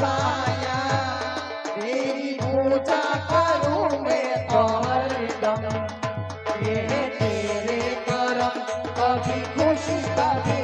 पाया। तेरी पूजा करूँ और कभी खुश कभी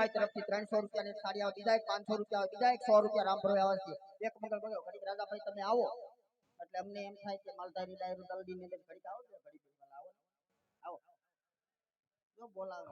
દિલીપભાઈ તરફથી ત્રણસો રૂપિયાની સાડી આવે બીજા એક પાંચસો રૂપિયા આવે બીજા એક સો રૂપિયા રામભરોઈ આવે છે. એક મંગળ બન્યો ઘડીક રાજાભાઈ તમે આવો. એટલે અમને એમ થાય કે માલધારી ડાયરો દલડી ને ઘડીક આવો ઘડીક આવો. આવો. જો બોલાવે